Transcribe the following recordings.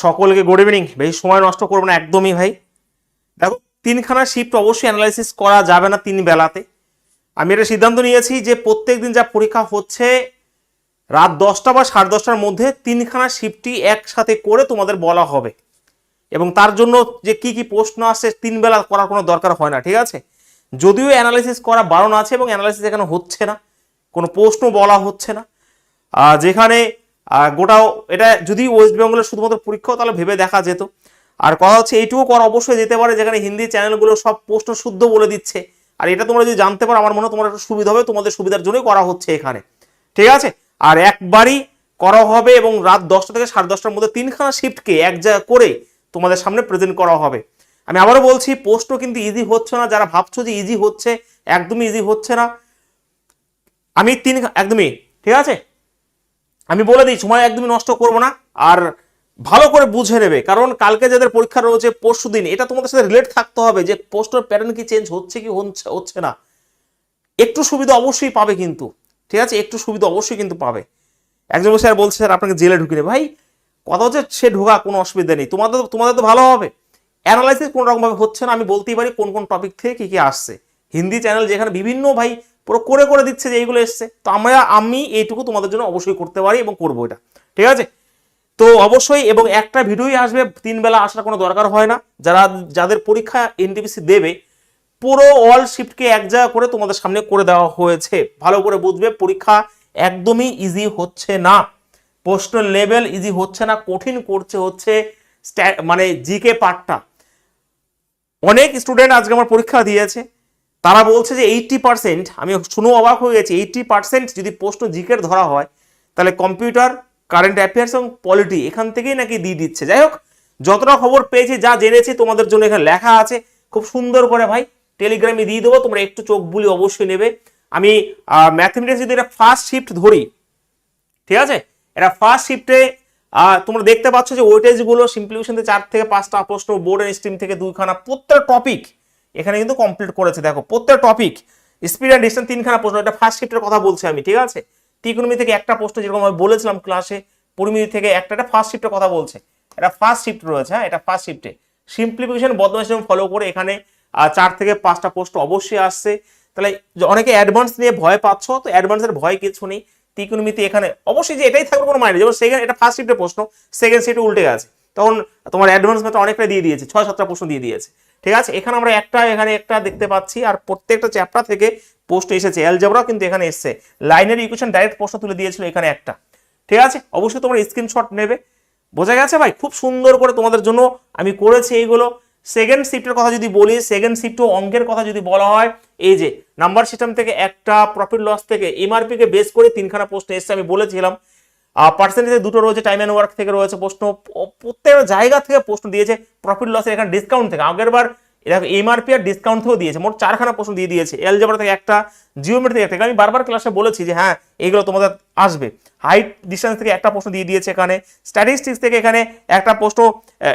সকলকে good evening বেশি সময় নষ্ট করব না, একদমই ভাই। দেখো, তিনখানা শিফট অবশ্যই অ্যানালাইসিস করা যাবে না তিন বেলাতে। আমি এটা সিদ্ধান্ত নিয়েছি যে প্রত্যেক দিন যা পরীক্ষা হচ্ছে, রাত দশটা বা সাড়ে দশটার মধ্যে তিনখানা শিফটই একসাথে করে তোমাদের বলা হবে। এবং তার জন্য যে কি কি প্রশ্ন আসছে তিন বেলা করার কোনো দরকার হয় না, ঠিক আছে? যদিও অ্যানালাইসিস করা বারণ আছে এবং অ্যানালাইসিস এখানে হচ্ছে না, কোনো প্রশ্ন বলা হচ্ছে না। যেখানে আহ, গোটাও এটা যদি ওয়েস্ট বেঙ্গলের শুধুমাত্র পরীক্ষা তাহলে ভেবে দেখা যেত। আর কথা হচ্ছে এইটুকু করা অবশ্যই যেতে পারে যেখানে হিন্দি চ্যানেলগুলো সব প্রশ্ন শুদ্ধ বলে দিচ্ছে। আর এটা তোমরা যদি জানতে পারো আমার মনে হয় তোমার একটু সুবিধা হবে তোমাদের সুবিধার জন্যই করা হচ্ছে এখানে। ঠিক আছে? আর একবারই করা হবে এবং রাত দশটা থেকে সাড়ে দশটার মধ্যে তিনখানা শিফটকে এক জায়গা করে তোমাদের সামনে প্রেজেন্ট করা হবে। আমি আবারও বলছি প্রশ্ন কিন্তু ইজি হচ্ছে না যারা ভাবছ যে ইজি হচ্ছে একদমই ইজি হচ্ছে না। আমি তিন একদমই ঠিক আছে? আমি বলে দিই, সময় একদমই নষ্ট করব না। আর ভালো করে বুঝে নেবে, কারণ কালকে যাদের পরীক্ষা রয়েছে পরশু দিন, এটা তোমাদের সাথে রিলেট থাকতে হবে যে পোস্টের প্যাটার্ন কি চেঞ্জ হচ্ছে কি হচ্ছে না। একটু সুবিধা অবশ্যই পাবে কিন্তু, ঠিক আছে? একটু সুবিধা অবশ্যই কিন্তু পাবে। একজন স্যার, বলছে, স্যার, আপনাকে জেলে ঢুকে নেবে ভাই, কথা হচ্ছে সে ঢোকা কোনো অসুবিধা নেই। তোমাদের তোমাদের তো ভালো হবে। অ্যানালাইসিস কোনো রকমভাবে হচ্ছে না, আমি বলতেই পারি কোন কোন টপিক থেকে কী কী আসছে। হিন্দি চ্যানেল যেখানে বিভিন্ন ভাই পুরো করে করে দিচ্ছে যে এইগুলো এসছে। তো আমরা, আমি এইটুকু তোমাদের জন্য অবশ্যই করতে পারি এবং করব এটা। ঠিক আছে? তো অবশ্যই, এবং একটা ভিডিওই আসবে, তিন বেলা আসার কোনো দরকার হয় না। যারা, যাদের পরীক্ষা এনটিপিসি দেবে, পুরো অল শিফটকে এক জায়গা করে তোমাদের সামনে করে দেওয়া হয়েছে। ভালো করে বুঝবে, পরীক্ষা একদমই ইজি হচ্ছে না। প্রশ্ন লেভেল ইজি হচ্ছে না, কঠিন করছে হচ্ছে মানে জিকে পার্টটা অনেক স্টুডেন্ট আজকে আমার পরীক্ষা দিয়েছে। তারা বলছে যে এইটটি পার্সেন্ট আমি শুনে অবাক হয়ে গেছি এইটটি পার্সেন্ট যদি প্রশ্ন জিকের ধরা হয়, তাহলে কম্পিউটার কারেন্ট অ্যাফেয়ার্স এবং পলিটি এখান থেকেই নাকি দিয়ে দিচ্ছে। যাই হোক, যতটা খবর পেয়েছি, যা জেনেছি, তোমাদের জন্য এখানে লেখা আছে। খুব সুন্দর করে ভাই টেলিগ্রামে দিয়ে দেবো, তোমরা একটু চোখ বুলি অবশ্যই নেবে। আমি ম্যাথমেটিক্স যদি এটা ফার্স্ট শিফট ধরি, ঠিক আছে? এটা ফার্স্ট শিফটে তোমরা দেখতে পাচ্ছ যে ওয়েটেজগুলো সিম্পলিফিকেশন চার থেকে পাঁচটা প্রশ্ন বোর্ড এন্ড স্ট্রিম থেকে দুইখানা প্রত্যেক টপিক এখানে কিন্তু কমপ্লিট করেছে। দেখো, প্রত্যেক টপিক স্পিড অ্যান্ড ডিস্টেন্স তিনখানা প্রশ্ন, এটা ফার্স্ট শিফটের কথা বলছি আমি, ঠিক আছে? ত্রিকোণমি থেকে একটা প্রশ্ন যেরকম আমি বলেছিলাম ক্লাসে পরিমিতি থেকে একটা, এটা ফার্স্ট শিফটের কথা বলছে। এটা ফার্স্ট শিফট রয়েছে হ্যাঁ? এটা ফার্স্ট শিফটে সিম্পলিফিকেশন বদমাইশ ফলো করে এখানে চার থেকে পাঁচটা পোস্ট অবশ্যই আসছে। তাহলে অনেকে অ্যাডভান্স নিয়ে ভয় পাচ্ছ, তো অ্যাডভান্সের ভয় কিছু নেই। ত্রিকোণমিতি এখানে, অবশ্যই যে এটাই থাকবে কোনো মানে যেমন সেকেন্ড এটা ফার্স্ট শিফটের প্রশ্ন সেকেন্ড শিফটে উল্টে গেছে। তখন তোমার অ্যাডভান্স মেথড অনেকটা দিয়ে দিয়েছে, ছয়, সাতটা প্রশ্ন দিয়ে দিয়েছে। ঠিক আছে? এখানে আমরা একটা, এখানে একটা দেখতে পাচ্ছি, আর প্রত্যেকটা চ্যাপ্টার থেকে প্রশ্ন এসেছে। অ্যালজেব্রাও কিন্তু এখানে এসেছে। লাইনের ইকুয়েশন ডাইরেক্ট প্রশ্ন তুলে দিয়েছিল এখানে একটা। ঠিক আছে? অবশ্যই তোমরা স্ক্রিনশট নেবে। বোঝা গেছে ভাই? খুব সুন্দর করে তোমাদের জন্য আমি করেছি এইগুলো। সেকেন্ড শিফটের কথা যদি বলি সেকেন্ড শিফটও অঙ্কের কথা যদি বলা হয়, এই যে নাম্বার সিস্টেম থেকে একটা প্রফিট লস থেকে এমআরপি কে বেস করে তিনখানা প্রশ্ন এসছে, আমি বলেছিলাম। পার্সেন্টেজে দুটো রয়েছে টাইম অ্যান্ড ওয়ার্ক থেকে রয়েছে প্রশ্ন। প্রত্যেকটা জায়গা থেকে প্রশ্ন দিয়েছে প্রফিট লসের এখানে ডিসকাউন্ট থেকে। আগের বার দেখো এমআরপি আর ডিসকাউন্ট থেকেও দিয়েছে, মোট চারখানা প্রশ্ন দিয়ে দিয়েছে এলজেব্রা থেকে একটা জিওমেট্রি থেকে একটা। আমি বারবার ক্লাসে বলেছি যে হ্যাঁ এগুলো তোমাদের আসবে। হাইট ডিস্টেন্স থেকে একটা প্রশ্ন দিয়ে দিয়েছে এখানে। স্ট্যাটিস্টিক্স থেকে এখানে একটা প্রশ্ন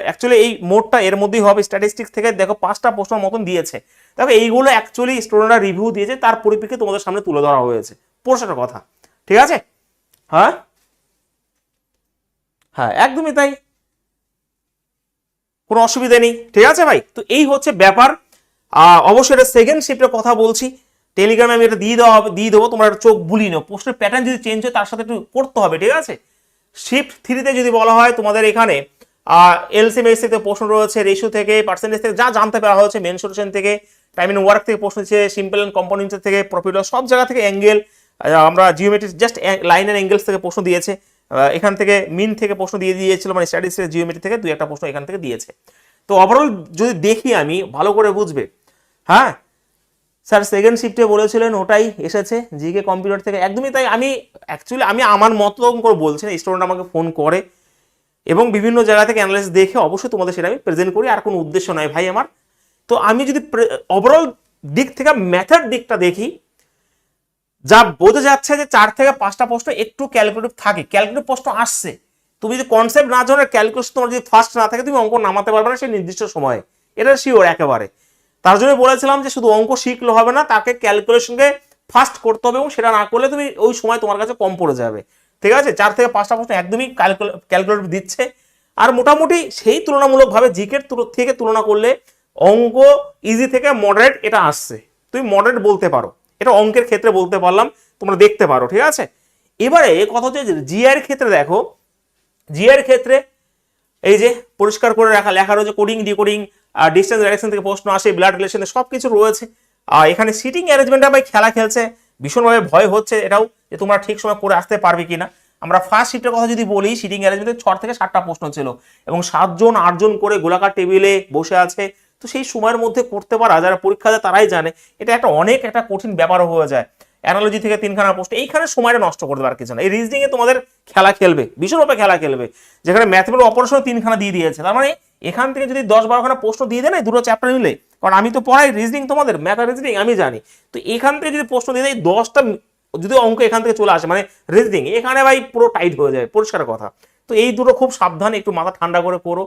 অ্যাকচুয়ালি এই মোটটা এর মধ্যেই হবে। স্ট্যাটিস্টিক্স থেকে দেখো, পাঁচটা প্রশ্নের মতন দিয়েছে। দেখো, এইগুলো অ্যাকচুয়ালি স্টুডেন্টরা রিভিউ দিয়েছে, তার পরিপ্রেক্ষিতে তোমাদের সামনে তুলে ধরা হয়েছে। প্রশ্নের কথা। ঠিক আছে? হ্যাঁ? হ্যাঁ একদমই তাই। কোনো অসুবিধা নেই। ঠিক আছে ভাই? তো এই হচ্ছে ব্যাপার। অবশ্যই এটা সেকেন্ড শিফটের কথা বলছি। টেলিগ্রামে আমি এটা দিয়ে দেওয়া হবে, দিয়ে দেবো, তোমরা চোখ বুলিয়ে নাও। প্রশ্নের প্যাটার্ন যদি চেঞ্জ হয়, তার সাথে একটু করতে হবে, ঠিক আছে? শিফট থ্রিতে যদি বলা হয়, তোমাদের এখানে এলসিএমএস থেকে প্রশ্ন রয়েছে রেশিও থেকে পার্সেন্টেজ থেকে, যা জানতে পারা হয়েছে মেনসুরেশন থেকে টাইম ইন ওয়ার্ক থেকে প্রশ্ন হচ্ছে সিম্পল অ্যান্ড কম্পোনেন্টস থেকে প্রফিট সব জায়গা থেকে অ্যাঙ্গেল আমরা geometry just line and angles থেকে প্রশ্ন দিয়েছে। এখান থেকে মিন থেকে প্রশ্ন দিয়ে দিয়েছিল মানে স্ট্যাটিস্টিক্স জিওমেট্রি থেকে দুই একটা প্রশ্ন এখান থেকে দিয়েছে। তো ওভারঅল যদি দেখি আমি, ভালো করে বুঝবে। হ্যাঁ? স্যার সেকেন্ড শিফটে বলেছিলেন, ওটাই এসেছে জিকে কম্পিউটার থেকে। একদমই তাই, আমি অ্যাকচুয়ালি আমি আমার মতো করে বলছি না স্টুডেন্ট আমাকে ফোন করে। এবং বিভিন্ন জায়গা থেকে অ্যানালাইসিস দেখে অবশ্যই তোমাদের সেটা আমি প্রেজেন্ট করি, আর কোনো উদ্দেশ্য নয় ভাই আমার। তো আমি যদি ওভারঅল দিক থেকে ম্যাথের দিকটা দেখি যা বোঝা যাচ্ছে যে চার থেকে পাঁচটা প্রশ্ন একটু ক্যালকুলেটিভ থাকে। ক্যালকুলেটিভ প্রশ্ন আসছে। তুমি যদি কনসেপ্ট না জানো ক্যালকুলেশন তোমার যদি ফার্স্ট না থাকে, তুমি অঙ্ক নামাতে পারবে না সেই নির্দিষ্ট সময়ে। এটা শিওর একেবারে। তার জন্য বলেছিলাম যে শুধু অঙ্ক শিখলে হবে না, তাকে ক্যালকুলেশনকে ফার্স্ট করতে হবে এবং সেটা না করলে তুমি ওই সময় তোমার কাছে কম পড়ে যাবে। ঠিক আছে? চার থেকে পাঁচটা প্রশ্ন একদমই ক্যালকুলেটিভ দিচ্ছে। আর মোটামুটি সেই তুলনামূলকভাবে জিকের থেকে তুলনা করলে অঙ্ক ইজি থেকে মডারেট এটা আসছে। তুমি মডারেট বলতে পারো। এটা অঙ্কের ক্ষেত্রে বলতে পারলাম, তোমরা দেখতে পারো, ঠিক আছে? এবারে কথা হচ্ছে জিআর ক্ষেত্রে দেখো জিআর ক্ষেত্রে এই যে পরিষ্কার করে রাখা, লেখা রয়েছে কোডিং ডিকোডিং ডিস্টেন্স ডাইরেকশন থেকে প্রশ্ন আসে ব্লাড রিলেশন সব কিছু রয়েছে। আর এখানে সিটিং অ্যারেঞ্জমেন্টটা ভাই খেলা খেলছে, ভীষণভাবে ভয় হচ্ছে এটাও যে তোমরা ঠিক সময় করে আসতে পারবে কিনা। আমরা ফার্স্ট শিফটের কথা যদি বলি সিটিং অ্যারেঞ্জমেন্টে ছ থেকে সাতটা প্রশ্ন ছিল এবং সাতজন, আটজন করে গোলাকার টেবিলে বসে আছে তো সেই সময়ের মধ্যে করতে পারা যারা পরীক্ষা দেয় তারাই জানে। এটা একটা অনেক একটা কঠিন ব্যাপারও হয়ে যায়। অ্যানালজি থেকে তিনখানা প্রশ্ন, এইখানে সময়টা নষ্ট করতে পারে কিছু না। এই রিজনিং এ তোমাদের খেলা খেলবে, ভীষণভাবে খেলা খেলবে। যেখানে ম্যাথমেটিক্যাল অপারেশন তিনখানা দিয়ে দিয়েছে। তার মানে এখান থেকে যদি দশ বারোখানা প্রশ্ন দিয়ে দেয় না দুটো চ্যাপ্টার নিলে কারণ আমি তো পড়াই রিজনিং তোমাদের ম্যাথ রিজনিং আমি জানি। তো এখান থেকে যদি প্রশ্ন দিয়ে দেয় দশটা যদি অঙ্ক এখান থেকে চলে আসে মানে রিজনিং এখানে ভাই পুরো টাইট হয়ে যায়, পরিষ্কার কথা। তো এই দুটো খুব সাবধানে একটু মাথা ঠান্ডা করে করো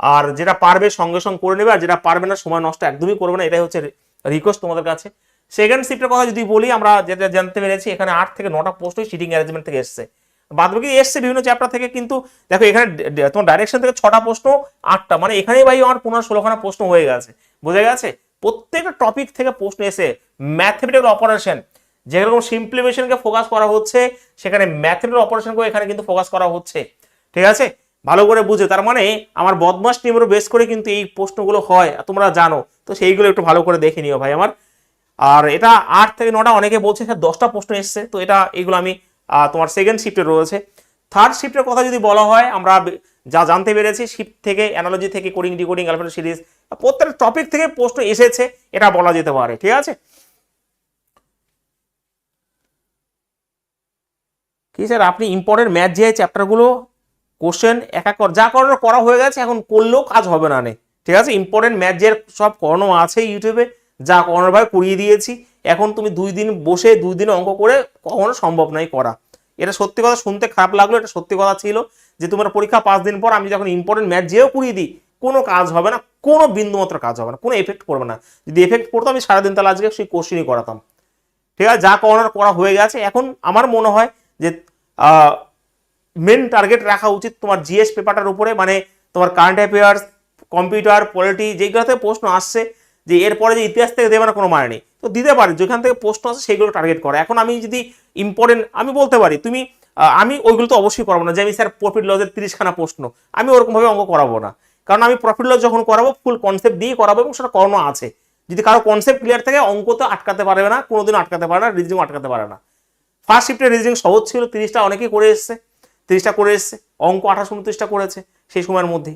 আর যেটা পারবে সঙ্গে সঙ্গে করে নেবে, আর যেটা পারবে না, সময় নষ্ট একদমই করবে না, এটাই হচ্ছে রিকোয়েস্ট তোমাদের কাছে। সেকেন্ড শিফটের কথা যদি বলি, আমরা যেটা জানতে পেরেছি, এখানে আট থেকে নটা পোস্টই সিটিং অ্যারেঞ্জমেন্ট থেকে এসছে। বাদ বাকি এসছে বিভিন্ন চ্যাপ্টার থেকে, কিন্তু দেখো এখানে তোমার ডাইরেকশন থেকে ছটা প্রশ্ন, আটটা মানে এখানেই ভাই আমার পনেরো ষোলোখানা প্রশ্ন হয়ে গেছে। বোঝা গেছে? প্রত্যেকটা টপিক থেকে প্রশ্ন এসে ম্যাথমেটিক্যাল অপারেশন যেরকম সিম্পলিফিকেশনকে ফোকাস করা হচ্ছে, সেখানে ম্যাথমেটিক্যাল অপারেশনকেও এখানে কিন্তু ফোকাস করা হচ্ছে। ঠিক আছে? ভালো করে বুঝে, তার মানে আমার বদমাস টিমের বেস করে কিন্তু এই প্রশ্নগুলো হয়, তোমরা জানো। তো সেইগুলো একটু ভালো করে দেখে নিও ভাই আমার। আর এটা আট থেকে নটা, অনেকে বলছে স্যার দশটা প্রশ্ন এসছে, তো এটা এইগুলো আমি তোমার সেকেন্ড শিফটে রয়েছে। থার্ড শিফটের কথা যদি বলা হয়, আমরা যা জানতে পেরেছি শিফট থেকে অ্যানালজি থেকে কোডিং ডিকোডিং অ্যালফাবেট সিরিজ প্রত্যেকটা টপিক থেকে প্রশ্ন এসেছে, এটা বলা যেতে পারে, ঠিক আছে? কি স্যার, আপনি ইম্পর্টেন্ট ম্যাথ যে চ্যাপ্টারগুলো কোশ্চেন এক এক যা করার করা হয়ে গেছে, এখন করলেও কাজ হবে না নে। ঠিক আছে? ইম্পর্টেন্ট ম্যাথ যে সব করানো আছে ইউটিউবে যা করানোর ভাবে করিয়ে দিয়েছি। এখন তুমি দুই দিন বসে, দুই দিন অঙ্ক করে কখনো সম্ভব নয় করা। এটা সত্যি কথা, শুনতে খারাপ লাগল, এটা সত্যি কথা ছিল যে তোমার পরীক্ষা পাঁচ দিন পর আমি যখন ইম্পর্টেন্ট ম্যাথ যেও করিয়ে দিই, কোনো কাজ হবে না, কোনো বিন্দুমাত্র কাজ হবে না, কোনো এফেক্ট পড়বে না। যদি এফেক্ট পড়তো আমি সারাদিন তাহলে আজকে সেই কোশ্চেনই করাতাম। ঠিক আছে? যা করানোর করা হয়ে গেছে। এখন আমার মনে হয় যে মেন টার্গেট রাখা উচিত তোমার জিএস পেপারটার উপরে মানে তোমার কারেন্ট অ্যাফেয়ার্স কম্পিউটার পলিটি যেগুলো থেকে প্রশ্ন আসছে, যে এরপরে যে ইতিহাস থেকে দেবে না, কোনো মানে নেই। তো দিতে পারে, যেখান থেকে প্রশ্ন আসে সেগুলো টার্গেট করা। এখন আমি যদি ইম্পর্টেন্ট আমি বলতে পারি, তুমি আমি ওইগুলো তো অবশ্যই করাবো না, যে আমি স্যার প্রফিট লসের তিরিশখানা প্রশ্ন, আমি ওরকমভাবে অঙ্ক করাবো না। কারণ আমি প্রফিট লস যখন করাবো ফুল কনসেপ্ট দিয়ে করাবো এবং সেটা করানো আছে। যদি কারও কনসেপ্ট ক্লিয়ার থাকে, অঙ্ক তো আটকাতে পারবে না, কোনোদিনও আটকাতে পারে না রিজনিং আটকাতে পারে না। ফার্স্ট শিফটের রিজনিং সহজ ছিল, তিরিশটা অনেকেই করে এসছে। তিরিশটা করে এসছে, অঙ্ক আঠাশ উনত্রিশটা করেছে সেই সময়ের মধ্যে।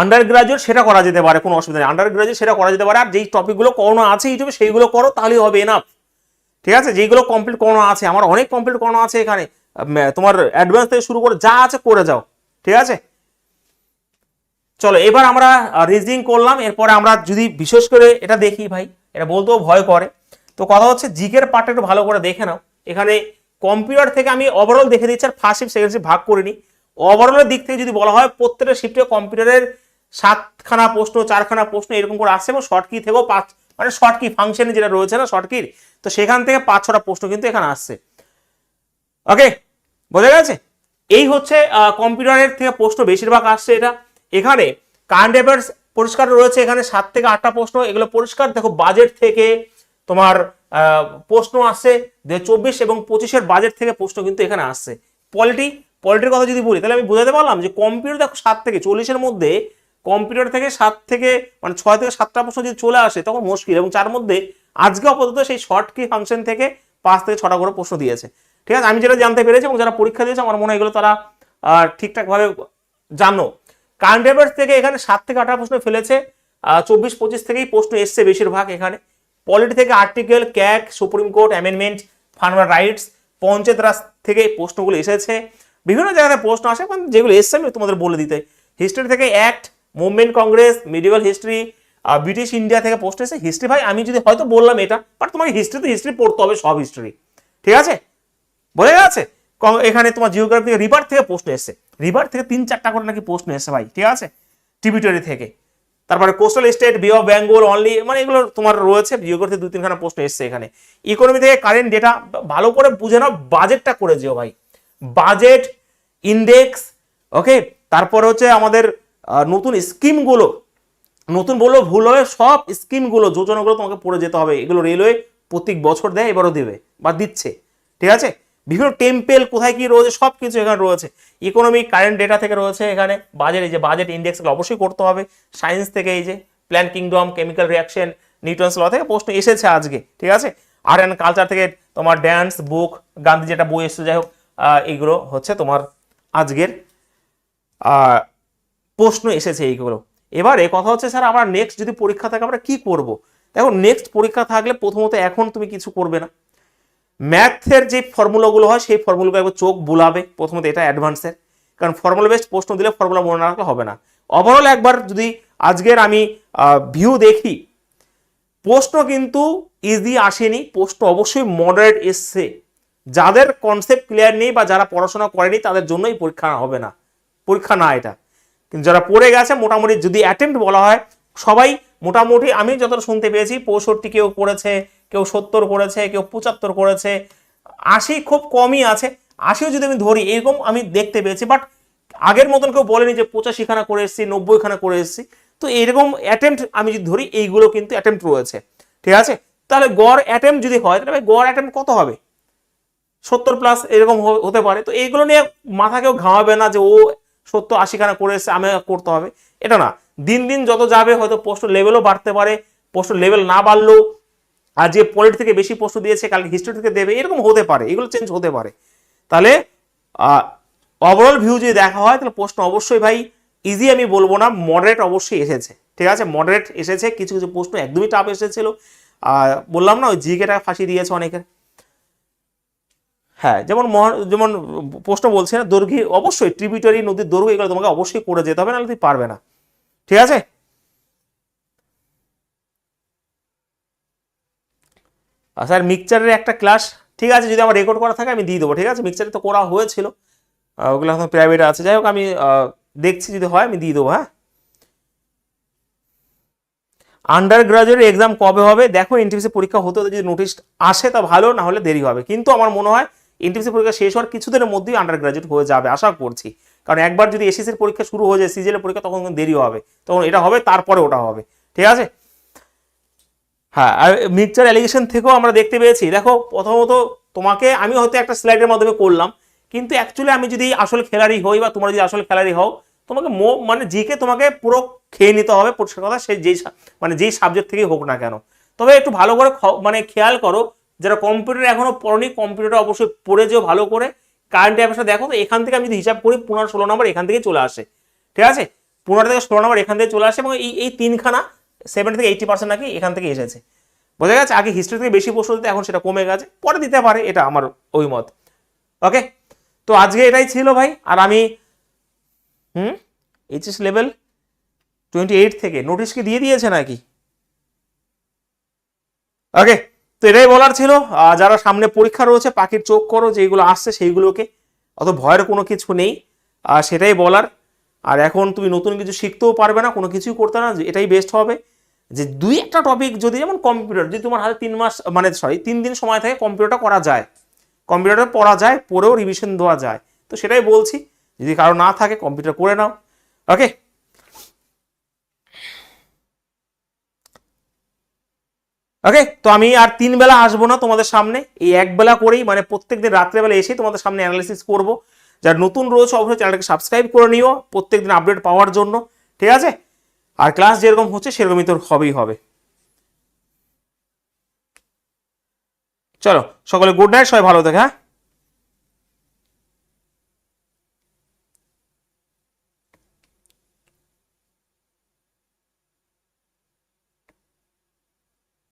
আন্ডার গ্রাজুয়েট সেটা করা যেতে পারে, কোনো অসুবিধা নেই। আন্ডার গ্রাজুয়েট সেটা করা যেতে পারে, আর যেই টপিকগুলো করোনা আছে ইউটিউবে, সেইগুলো করো তাহলেই হবে এনাফ ঠিক আছে? যেইগুলো কমপ্লিট করোনা আছে, আমার অনেক কমপ্লিট করোনা আছে এখানে। তোমার অ্যাডভান্স থেকে শুরু করে যা আছে করে যাও। ঠিক আছে? চলো, এবার আমরা রিজনিং করলাম, এরপরে আমরা যদি বিশেষ করে এটা দেখি ভাই, এটা বলতেও ভয় করে। তো কথা হচ্ছে জিকের পার্টটা একটু ভালো করে দেখে নাও। এখানে কম্পিউটার থেকে আমি ওভারঅল দেখে দিচ্ছি, আর ফার্স্ট শিফট সেকেন্ড শিফট ভাগ করিনি ওভারঅলের দিক থেকে যদি বলা হয়, প্রত্যেকটা শিফটে কম্পিউটারের সাতখানা প্রশ্ন, চারখানা প্রশ্ন এরকম করে আসছে, এবং শর্ট কি থেকেও পাঁচ মানে শর্ট কি ফাংশনে যেটা রয়েছে না শর্ট কির তো সেখান থেকে পাঁচ, ছটা প্রশ্ন কিন্তু এখানে আসছে। ওকে বোঝা গেছে? এই হচ্ছে কম্পিউটারের থেকে প্রশ্ন বেশিরভাগ আসছে এটা। এখানে কারেন্ট অ্যাফেয়ার্স পরিষ্কার রয়েছে, এখানে সাত থেকে আটটা প্রশ্ন, এগুলো পরিষ্কার। দেখো বাজেট থেকে তোমার প্রশ্ন আসছে দু চব্বিশ এবং পঁচিশের বাজেট থেকে প্রশ্ন কিন্তু এখানে আসছে পলিটি পলিটির কথা যদি বলি, তাহলে আমি বোঝাতে পারলাম যে কম্পিউটার দেখো সাত থেকে চল্লিশের মধ্যে কম্পিউটার থেকে সাত থেকে মানে ছয় থেকে সাতটা প্রশ্ন যদি চলে আসে, তখন মুশকিল। এবং তার মধ্যে আজকে আপাতত সেই শর্ট কি ফাংশন থেকে পাঁচ থেকে ছটা করে প্রশ্ন দিয়েছে। ঠিক আছে? আমি যেটা জানতে পেরেছি এবং যারা পরীক্ষা দিয়েছে, আমার মনে হয় এগুলো তারা ঠিকঠাকভাবে জানো। কারেন্ট অ্যাফেয়ার্স থেকে এখানে সাত থেকে আঠারো প্রশ্ন ফেলেছে চব্বিশ, পঁচিশ থেকেই প্রশ্ন এসছে বেশিরভাগ এখানে। পলিটি থেকে article, ক্যাক, supreme court, amendment farmer rights, panchayat raj থেকে প্রশ্নগুলো এসেছে। বিভিন্ন জায়গায় প্রশ্ন আসে মানে যেগুলো এসছে আমি তোমাদের বলে দিতে। হিস্ট্রি থেকে act movement Congress medieval history British India থেকে প্রশ্ন এসেছে। হিস্ট্রি ভাই, আমি যদি হয়তো বললাম এটা বাট তোমাকে হিস্ট্রি তো হিস্ট্রি পড়তে হবে, সব হিস্ট্রি ঠিক আছে? বোঝা গেছে? এখানে তোমার জিওগ্রাফি থেকে রিভার থেকে প্রশ্ন এসছে। রিভার থেকে তিন চারটা করে নাকি প্রশ্ন এসছে ভাই, ঠিক আছে? টিবিটরি থেকে। তারপরে coastal state bay of Bengal only মানে এগুলো তোমার রয়েছে জিওগ্রাফি দুই তিনখানা প্রশ্ন এসছে এখানে। ইকোনমি থেকে কারেন্ট ডেটা ভালো করে বুঝে নাও বাজেটটা করে যেও ভাই। বাজেট ইন্ডেক্স ওকে তারপর হচ্ছে আমাদের নতুন স্কিমগুলো নতুন বলল ভুল হবে সব স্কিমগুলো যোজনাগুলো তোমাকে পড়ে যেতে হবে। এগুলো রেলওয়ে প্রত্যেক বছর দেয়, এবারও দেবে বা দিচ্ছে। ঠিক আছে? বিভিন্ন টেম্পেল কোথায় কি রয়েছে সব কিছু এখানে রয়েছে। ইকোনমিক কারেন্ট ডেটা থেকে রয়েছে এখানে। বাজেট এই যে বাজেট ইন্ডেক্স অবশ্যই করতে হবে। সায়েন্স থেকে এই যে plant kingdom chemical reaction Newton's law থেকে প্রশ্ন এসেছে আজকে, ঠিক আছে? আর্ট অ্যান্ড কালচার থেকে তোমার ড্যান্স বুক গান্ধী যেটা বই এসেছে, যাই হোক এইগুলো হচ্ছে তোমার আজকের প্রশ্ন এসেছে এইগুলো। এবারে কথা হচ্ছে, স্যার, আমরা নেক্সট যদি পরীক্ষা থাকে আমরা কি করব? দেখো নেক্সট পরীক্ষা থাকলে প্রথমত এখন তুমি কিছু করবে না। ম্যাথের যে ফর্মুলাগুলো হয়, সেই ফর্মুলাগুলো একবার চোখ বুলাবে। প্রথমত এটা অ্যাডভান্সের। কারণ ফর্মুলা বেস্ট প্রশ্ন দিলে ফর্মুলা মনে রাখলে হবে না। ওভারঅল একবার যদি আজকের আমি ভিউ দেখি, প্রশ্ন কিন্তু ইজি আসেনি। প্রশ্ন অবশ্যই মডারেট এসছে। যাদের কনসেপ্ট ক্লিয়ার নেই বা যারা পড়াশোনা করেনি, তাদের জন্যই পরীক্ষা হবে না। পরীক্ষা না এটা। কিন্তু যারা পড়ে গেছে, মোটামুটি যদি অ্যাটেম্প্ট বলা হয়, সবাই মোটামুটি আমি যতটা শুনতে পেয়েছি, পঁয়ষট্টি কেউ করেছে কেউ সত্তর করেছে, কেউ পঁচাত্তর করেছে, আশি খুব কমই আছে। আশিও যদি আমি ধরি, এরকম আমি দেখতে পেয়েছি বাট আগের মতন কেউ বলেনি যে পঁচাশি খানা করে এসেছি, নব্বই খানা করে এসেছি। তো এরকম অ্যাটেম্প্ট আমি যদি ধরি, এইগুলো কিন্তু অ্যাটেম্প্ট রয়েছে। ঠিক আছে? তাহলে গড় অ্যাটেম্প্ট যদি হয়, তাহলে গড় অ্যাটেম্প্ট কত হবে? সত্তর প্লাস এরকম হতে পারে। তো এইগুলো নিয়ে মাথা কেউ ঘামাবে না যে, ও সত্তর আশি খানা করে এসছে আমি করতে হবে। এটা না। দিন দিন যত যাবে, হয়তো পোস্ট লেভেলও বাড়তে পারে পোস্ট লেভেল না বাড়লেও আর যে পলিট থেকে বেশি প্রশ্ন দিয়েছে, কালকে হিস্ট্রি থেকে দেবে, এরকম হতে পারে, এগুলো চেঞ্জ হতে পারে। তাহলে ওভারঅল ভিউ যদি দেখা হয়, তাহলে প্রশ্ন অবশ্যই ভাই ইজি আমি বলব না মডারেট অবশ্যই এসেছে। ঠিক আছে? মডারেট এসেছে, কিছু কিছু প্রশ্ন একদমই টাফ এসেছিল। বললাম না, ওই জিকেটা ফাঁসি দিয়েছে অনেকের হ্যাঁ যেমন যেমন প্রশ্ন বলছে না, দৈর্ঘ্য, অবশ্যই ট্রিবিউটারি নদীর দৈর্ঘ্য এগুলো তোমাকে অবশ্যই করে যেতে হবে, নাহলে তুই পারবে না। ঠিক আছে? স্যার মিক্সচারের একটা ক্লাস ঠিক আছে, যদি আমার রেকর্ড করা থাকে আমি দিয়ে দেবো, ঠিক আছে? মিক্সচারে তো করা হয়েছিল। ওগুলো এখন প্রাইভেটে আছে। যাই হোক, আমি দেখছি যদি হয় আমি দিয়ে দেবো হ্যাঁ? আন্ডার গ্রাজুয়েট এক্সাম কবে হবে? দেখো এনটিপিসি পরীক্ষা হতে যদি নোটিশ আসে তা ভালো, না হলে দেরি হবে। কিন্তু আমার মনে হয় এনটিপিসি পরীক্ষা শেষ হওয়ার কিছুদিনের মধ্যেই আন্ডার গ্রাজুয়েট হয়ে যাবে, আশা করছি। কারণ একবার যদি এসএসসির পরীক্ষা শুরু হয়ে যায় সিজিএলের পরীক্ষা, তখন দেরি হবে। তখন এটা হবে, তারপরে ওটা হবে। ঠিক আছে? হ্যাঁ আর মিক্সচার অ্যালিগেশন থেকেও আমরা দেখতে পেয়েছি। দেখো, প্রথমত তোমাকে আমি হয়তো একটা স্লাইডের মাধ্যমে করলাম, কিন্তু অ্যাকচুয়ালি আমি যদি আসল খেলাড়ি হই বা তোমরা যদি আসল খেলাড়ি হও, তোমাকে মো মানে জিকে তোমাকে পুরো খেয়ে নিতে হবে, পরিষ্কার কথা, সে যেই মানে যেই সাবজেক্ট থেকেই হোক না কেন। তবে একটু ভালো করে মানে খেয়াল করো, যারা কম্পিউটার এখনও পড়নি কম্পিউটারটা অবশ্যই পড়ে যেও ভালো করে। কারেন্ট অ্যাফেয়ার্সটা দেখো, তো এখান থেকে আমি যদি হিসাব করি, পনেরো ষোলো নম্বর এখান থেকে চলে আসে। ঠিক আছে? পনেরো থেকে ষোলো নম্বর এখান থেকে চলে আসে এবং এই এই তিনখানা সেভেন থেকে এইটি পার্সেন্ট নাকি এখান থেকে এসেছে। বোঝা গেছে? আগে হিস্ট্রি থেকে বেশি প্রশ্ন দিতে, এখন সেটা কমে গেছে। পরে দিতে পারে, এটা আমার ওই মত। ওকে তো আজকে এটাই ছিল ভাই। আর আমি, হুম? এইচএস লেভেল টোয়েন্টি এইট থেকে নোটিশ কি দিয়ে দিয়েছে নাকি? ওকে তো এটাই বলার ছিল। যারা সামনে পরীক্ষা রয়েছে, পাখির চোখ করো যেগুলো আসছে সেইগুলোকে, অত ভয়ের কোনো কিছু নেই। সেটাই বলার। আর এখন তুমি নতুন কিছু শিখতেও পারবে না, কোনো কিছুই করতে না, এটাই বেস্ট হবে। যে দুই একটা টপিক যদি যেমন কম্পিউটার যদি তোমার হাতে তিন মাস মানে সরি তিন দিন সময় থাকে কম্পিউটারটা করা যায়। কম্পিউটার পড়া যায়, পড়েও রিভিশন দেওয়া যায়। তো সেটাই বলছি, যদি কারও না থাকে কম্পিউটার করে নাও। ওকে ওকে তো আমি আর তিন বেলা আসব না তোমাদের সামনে। এই এক বেলা করেই মানে প্রত্যেকদিন রাত্রেবেলা এসেই তোমাদের সামনে অ্যানালিসিস করব। যারা নতুন রয়েছে, অবশ্যই চ্যানেলটাকে সাবস্ক্রাইব করে নিও। প্রত্যেকদিন আপডেট পাওয়ার জন্য। ঠিক আছে? আর ক্লাস যেরকম হচ্ছে, সেরকমই তোর হবেই হবে। চলো, সকলে গুড নাইট সবাই ভালো থাকে হ্যাঁ?